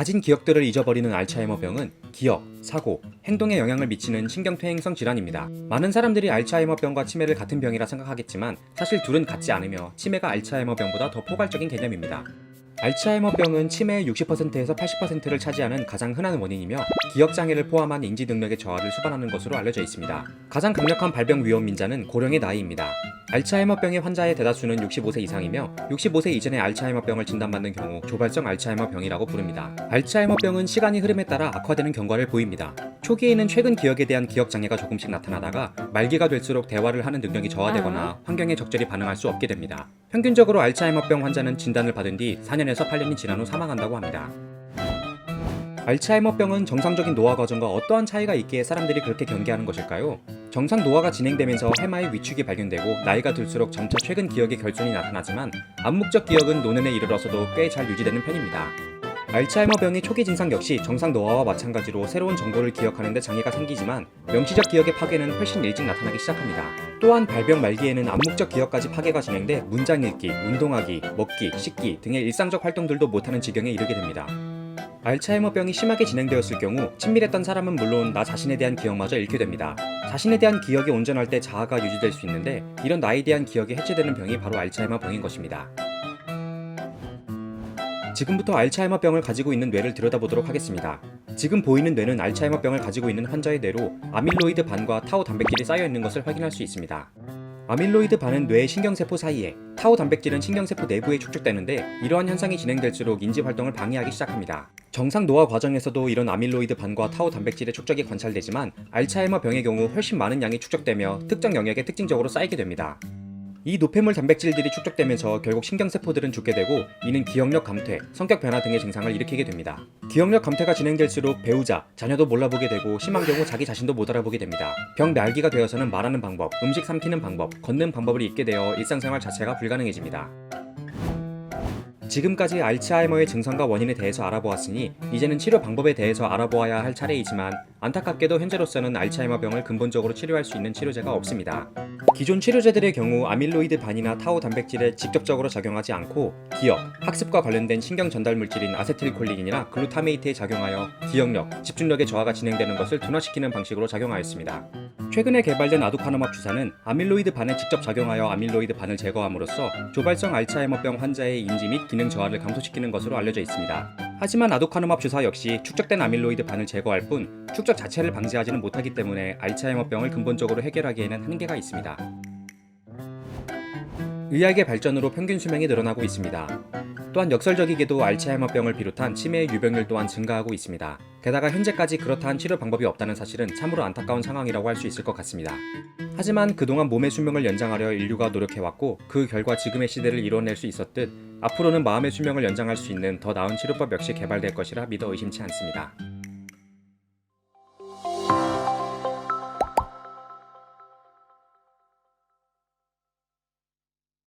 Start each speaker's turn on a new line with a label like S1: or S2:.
S1: 가진 기억들을 잊어버리는 알츠하이머병은 기억, 사고, 행동에 영향을 미치는 신경퇴행성 질환입니다. 많은 사람들이 알츠하이머병과 치매를 같은 병이라 생각하겠지만 사실 둘은 같지 않으며 치매가 알츠하이머병보다 더 포괄적인 개념입니다. 알츠하이머병은 치매의 60%에서 80%를 차지하는 가장 흔한 원인이며 기억 장애를 포함한 인지 능력의 저하를 수반하는 것으로 알려져 있습니다. 가장 강력한 발병 위험 민자는 고령의 나이입니다. 알츠하이머병의 환자의 대다수는 65세 이상이며 65세 이전에 알츠하이머병을 진단받는 경우 조발성 알츠하이머병이라고 부릅니다. 알츠하이머병은 시간이 흐름에 따라 악화되는 경과를 보입니다. 초기에는 최근 기억에 대한 기억 장애가 조금씩 나타나다가 말기가 될수록 대화를 하는 능력이 저하되거나 환경에 적절히 반응할 수 없게 됩니다. 평균적으로 알츠하이머병 환자는 진단을 받은 뒤 4년에서 8년이 지난 후 사망한다고 합니다. 알츠하이머병은 정상적인 노화 과정과 어떠한 차이가 있기에 사람들이 그렇게 경계하는 것일까요? 정상 노화가 진행되면서 해마의 위축이 발견되고 나이가 들수록 점차 최근 기억의 결손이 나타나지만 암묵적 기억은 노년에 이르러서도 꽤 잘 유지되는 편입니다. 알츠하이머 병의 초기 증상 역시 정상 노화와 마찬가지로 새로운 정보를 기억하는 데 장애가 생기지만 명시적 기억의 파괴는 훨씬 일찍 나타나기 시작합니다. 또한 발병 말기에는 암묵적 기억까지 파괴가 진행돼 문장 읽기, 운동하기, 먹기, 씻기 등의 일상적 활동들도 못하는 지경에 이르게 됩니다. 알츠하이머병이 심하게 진행되었을 경우 친밀했던 사람은 물론 나 자신에 대한 기억마저 잃게 됩니다. 자신에 대한 기억이 온전할 때 자아가 유지될 수 있는데 이런 나에 대한 기억이 해체되는 병이 바로 알츠하이머병인 것입니다. 지금부터 알츠하이머병을 가지고 있는 뇌를 들여다보도록 하겠습니다. 지금 보이는 뇌는 알츠하이머병을 가지고 있는 환자의 뇌로 아밀로이드 반과 타우 단백질이 쌓여 있는 것을 확인할 수 있습니다. 아밀로이드 반은 뇌의 신경세포 사이에, 타우 단백질은 신경세포 내부에 축적되는데 이러한 현상이 진행될수록 인지 활동을 방해하기 시작합니다. 정상 노화 과정에서도 이런 아밀로이드 반과 타우 단백질의 축적이 관찰되지만 알츠하이머 병의 경우 훨씬 많은 양이 축적되며 특정 영역에 특징적으로 쌓이게 됩니다. 이 노폐물 단백질들이 축적되면서 결국 신경세포들은 죽게 되고 이는 기억력 감퇴, 성격 변화 등의 증상을 일으키게 됩니다. 기억력 감퇴가 진행될수록 배우자, 자녀도 몰라보게 되고 심한 경우 자기 자신도 못 알아보게 됩니다. 병 말기가 되어서는 말하는 방법, 음식 삼키는 방법, 걷는 방법을 잊게 되어 일상생활 자체가 불가능해집니다. 지금까지 알츠하이머의 증상과 원인에 대해서 알아보았으니 이제는 치료 방법에 대해서 알아보아야 할 차례이지만 안타깝게도 현재로서는 알츠하이머 병을 근본적으로 치료할 수 있는 치료제가 없습니다. 기존 치료제들의 경우 아밀로이드 반이나 타우 단백질에 직접적으로 작용하지 않고 기억, 학습과 관련된 신경 전달 물질인 아세틸콜린이나 글루타메이트에 작용하여 기억력, 집중력의 저하가 진행되는 것을 둔화시키는 방식으로 작용하였습니다. 최근에 개발된 아두카누맙 주사는 아밀로이드 반에 직접 작용하여 아밀로이드 반을 제거함으로써 조발성 알츠하이머병 환자의 인지 및 기능 저하를 감소시키는 것으로 알려져 있습니다. 하지만 아두카누맙 주사 역시 축적된 아밀로이드 반을 제거할 뿐 축적 자체를 방지하지는 못하기 때문에 알츠하이머병을 근본적으로 해결하기에는 한계가 있습니다. 의학의 발전으로 평균 수명이 늘어나고 있습니다. 또한 역설적이게도 알츠하이머병을 비롯한 치매의 유병률 또한 증가하고 있습니다. 게다가 현재까지 그렇다한 치료 방법이 없다는 사실은 참으로 안타까운 상황이라고 할 수 있을 것 같습니다. 하지만 그동안 몸의 수명을 연장하려 인류가 노력해왔고 그 결과 지금의 시대를 이뤄낼 수 있었듯 앞으로는 마음의 수명을 연장할 수 있는 더 나은 치료법 역시 개발될 것이라 믿어 의심치 않습니다.